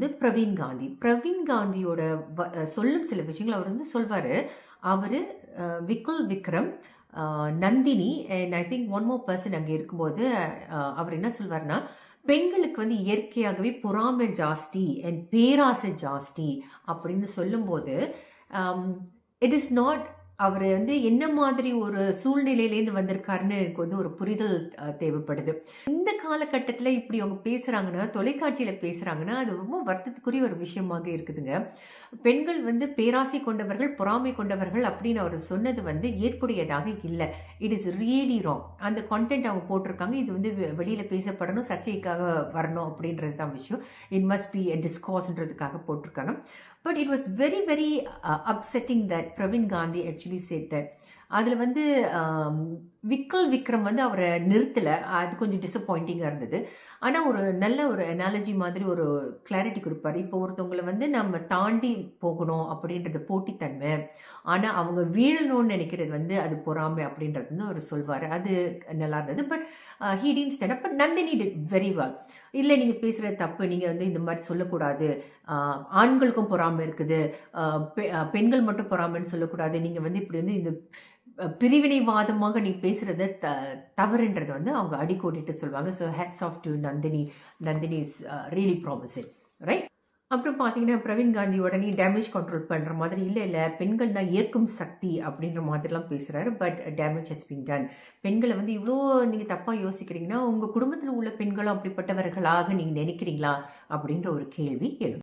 இது பிரவீன் காந்தி. பிரவீன் காந்தியோட வ- சொல்லும் சில விஷயங்கள் அவர் வந்து சொல்வார். அவர் விக்குல் Vikram Nandini and I think one more person அங்கே இருக்கும்போது அவர் என்ன சொல்வார்னா பெண்களுக்கு வந்து இயற்கையாகவே பொறாமை ஜாஸ்தி அண்ட் பேராசை ஜாஸ்தி அப்படின்னு சொல்லும்போது இட் இஸ் நாட் அவர் வந்து என்ன மாதிரி ஒரு சூழ்நிலையிலேருந்து வந்திருக்காருன்னு எனக்கு வந்து ஒரு புரிதல் தேவைப்படுது. இந்த காலகட்டத்தில் இப்படி அவங்க பேசுகிறாங்கன்னா தொலைக்காட்சியில் பேசுகிறாங்கன்னா அது ரொம்ப வருத்தத்துக்குரிய ஒரு விஷயமாக இருக்குதுங்க. பெண்கள் வந்து பேராசை கொண்டவர்கள் பொறாமை கொண்டவர்கள் அப்படின்னு அவர் சொன்னது வந்து ஏற்புடையதாக இல்லை. இட் இஸ் ரியலி ராங் அந்த கான்டென்ட் அவங்க போட்டிருக்காங்க. இது வந்து வெ- பேசப்படணும் சர்ச்சைக்காக வரணும் அப்படின்றது தான் விஷயம். இட் மஸ்ட் பி டிஸ்காஸ்ன்றதுக்காக போட்டிருக்காங்க. But it was very very upsetting that Praveen Gandhi actually said that அதில் வந்து விக்கல் விக்ரம் வந்து அவரை நிறுத்தலை. அது கொஞ்சம் டிசப்பாயிண்டிங்காக இருந்தது. ஆனால் ஒரு நல்ல ஒரு அனாலஜி மாதிரி ஒரு கிளாரிட்டி கொடுப்பாரு. இப்போ ஒருத்தவங்களை வந்து நம்ம தாண்டி போகணும் அப்படின்றது போட்டித்தன்மை. ஆனால் அவங்க வீழணும்னு நினைக்கிறது வந்து அது பொறாமை அப்படின்றது வந்து அவர் சொல்வார். அது நல்லா இருந்தது. But ஹீடின் stand but Nandini did very well இல்லை நீங்கள் பேசுகிறது தப்பு. நீங்கள் வந்து இந்த மாதிரி சொல்லக்கூடாது. ஆண்களுக்கும் பொறாமை இருக்குது. பெ- பெண்கள் மட்டும் பொறாமைன்னு சொல்லக்கூடாது. நீங்கள் வந்து இப்படி வந்து இந்த பிரிவினைவாதமாக நீ பேசுகிறத த தவறுன்றதை வந்து அவங்க அடிக்கோடிட்டு சொல்லுவாங்க. So hats off to Nandini Nandini is really promising right அப்புறம் பார்த்தீங்கன்னா பிரவீன் காந்தி உடனே டேமேஜ் கண்ட்ரோல் பண்ணுற மாதிரி இல்லை இல்லை பெண்கள்னா ஏற்கும் சக்தி அப்படின்ற மாதிரிலாம் பேசுகிறாரு but damage has been done பெண்களை வந்து இவ்வளோ நீங்கள் தப்பாக யோசிக்கிறீங்கன்னா உங்கள் குடும்பத்தில் உள்ள பெண்களும் அப்படிப்பட்டவர்களாக நீங்கள் நினைக்கிறீங்களா அப்படின்ற ஒரு கேள்வி எழும்